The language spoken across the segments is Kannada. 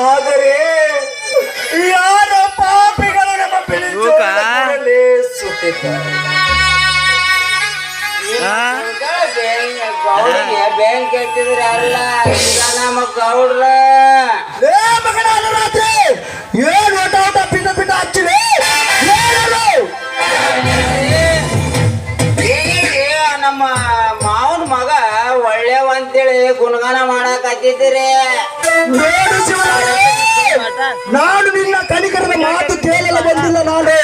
ಆದರೆ ಯಾರ ಪಾಪಿಗಳ ನಮ್ಮ ಬೆಳೆಯಲ್ಲಿ ಬ್ಯಾಂಕ್ ಅಲ್ಲ ನಮ್ಮ ಗೌಡ್ರ. ಮಗನ ರಾತ್ರಿ ಏನ್ ನಮ್ಮ ಮಾವನ ಮಗ ಒಳ್ಳೆವಂತೇಳಿ ಗುಣಗಾನ ಮಾಡಕ್ ನಾನು ನಿನ್ನ ಕನಿಕರದ ಮಾತು ಕೇಳಲು ಬಂದಿಲ್ಲ ನಾನು.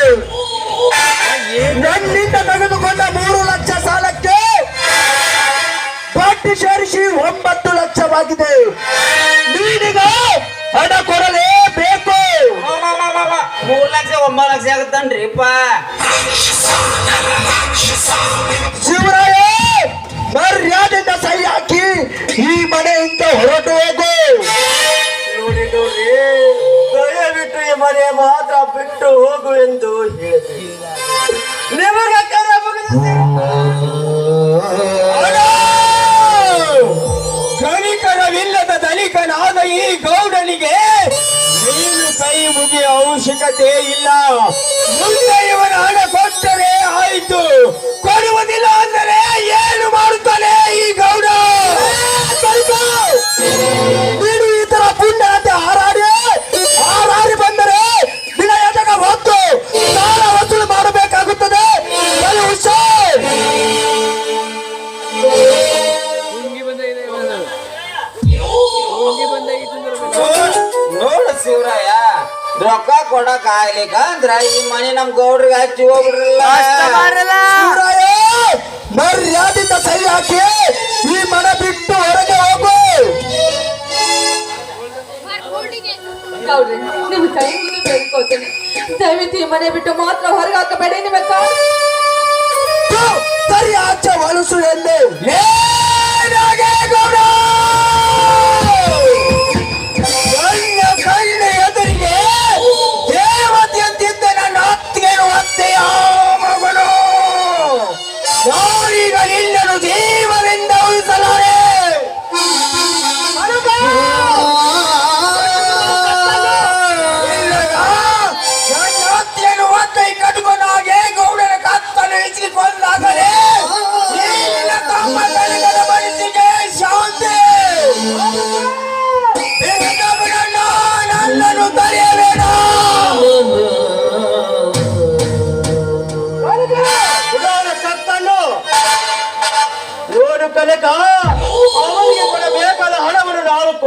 ನನ್ನಿಂದ ತೆಗೆದುಕೊಂಡ ಮೂರು ಲಕ್ಷ ಸಾಲಕ್ಕೆ ಬಡ್ಡಿ ಸೇರಿಸಿ ಒಂಬತ್ತು ಲಕ್ಷವಾಗಿದೆ. ನೀನೀಗ ಹಣ ಕೊಡಲೇಬೇಕು. ಮೂರು ಲಕ್ಷ ಒಂಬತ್ತು ಲಕ್ಷ ಆಗುತ್ತನ್ರಿಪ್ಪ? ಶಿವರಾಯ! ಬಿಟ್ಟು ಹೋಗು ಎಂದು ಹೇಳಿದೆ ಧನಿಕನಾದ ಈ ಗೌಡನಿಗೆ ನೀನು ಕೈ ಮುಗಿಯ ಅವಶ್ಯಕತೆ ಇಲ್ಲ. ಮುಂದೆ ಇವನ ಹಣ ಕೊಟ್ಟರೆ ಆಯಿತು. ರೊಕ್ಕ ಕೊಡಕ್ ಆಗ್ಲಿಕ್ಕ ಅಂದ್ರ ಈ ಮನೆ ನಮ್ ಗೌಡ್ರಿಗೆ ಹಚ್ಚಿ ಹೋಗ್ಬಿಡ್ರಲ್ಲ. ಮರ್ಯಾದಿಂದ ಸೈ ಹಾಕಿ ಈ ಮನೆ ಬಿಟ್ಟು ಹೊರಗೆ ಹೋಗು. ಗೌಡ್ರೆ ನಿಮ್ ಕೈ ಮುಗಿದು ಬೇಡ್ಕೋತೇನೆ ದಯವಿಟ್ಟು ಈ ಮನೆ ಬಿಟ್ಟು ಮಾತ್ರ ಹೊರಗೆ ಹಾಕಬೇಡಿ ನಿಮ್ಮ ಸರಿ ಆಚೆ ಹೊಲಸು ಎಂದು. ಗೌಡ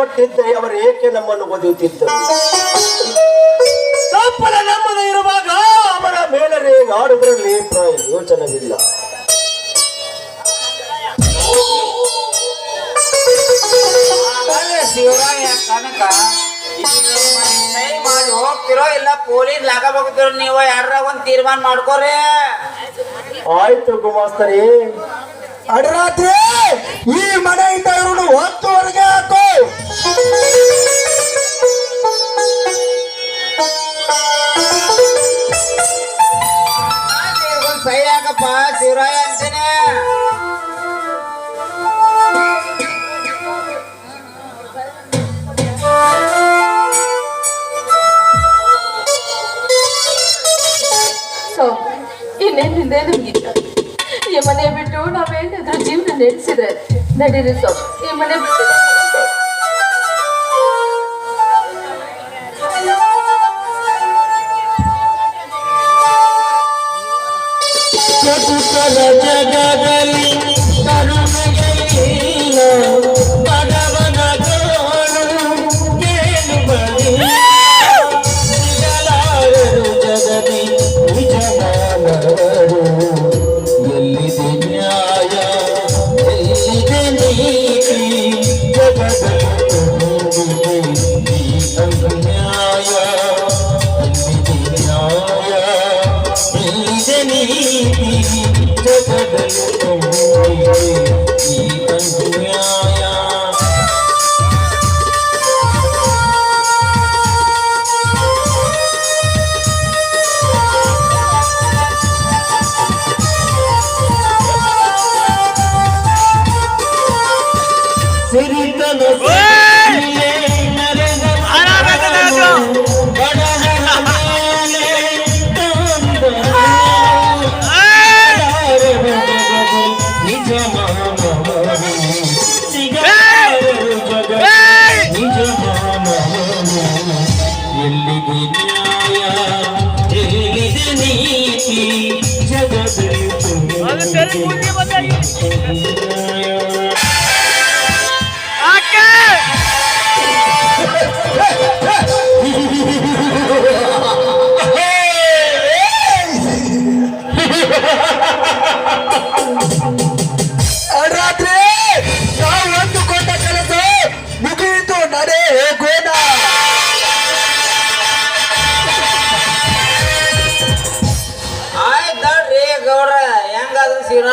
ನಾವು ಕೊಟ್ಟಿದ್ದೆ ಅವರು ಏಕೆ ನಮ್ಮನ್ನು ಬದುಕುತ್ತಿದ್ದರು? ತಪ್ಪಲ ನಮ್ಮದು ಇರುವಾಗ ಅವರ ಮೇಲರೆ ಆಡುವುದರಲ್ಲಿ ಪ್ರಯೋಜನವಿಲ್ಲ. ಶಿವರಾಯ ಕನಕ ಮಾಡಿ ಹೋಗ್ತಿರೋ ಇಲ್ಲ ಪೊಲೀಸ್ ಲಾಗಬೋಗ್ತಿರೋ ನೀವು ಯಾರ ಒಂದ್ ತೀರ್ಮಾನ ಮಾಡ್ಕೋರಿ ಆಯ್ತು ಗುಮಾಸ್ತರಿ. ಅಡರಾತ್ರಿ ಈ ಮನೆಯಿಂದ ಈ ಮನೆ ಬಿಟ್ಟು ನಾವೇನಾದ್ರೂ ಜೀವನ ನಡೆಸಿದ್ರೆ ನಡೀರಿ ಸೊ ಈ ಮನೆ ಬಿಟ್ಟು ಚತುಕರ ಜಗದಲ್ಲಿ Deus. Hey!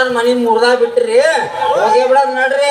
ಯಾರಾದ್ರೂ ಮನೆ ಮುರ್ದಾಗ ಬಿಟ್ರಿ ಹೋಗೇ ಬಿಡೋದು ನಡ್ರಿ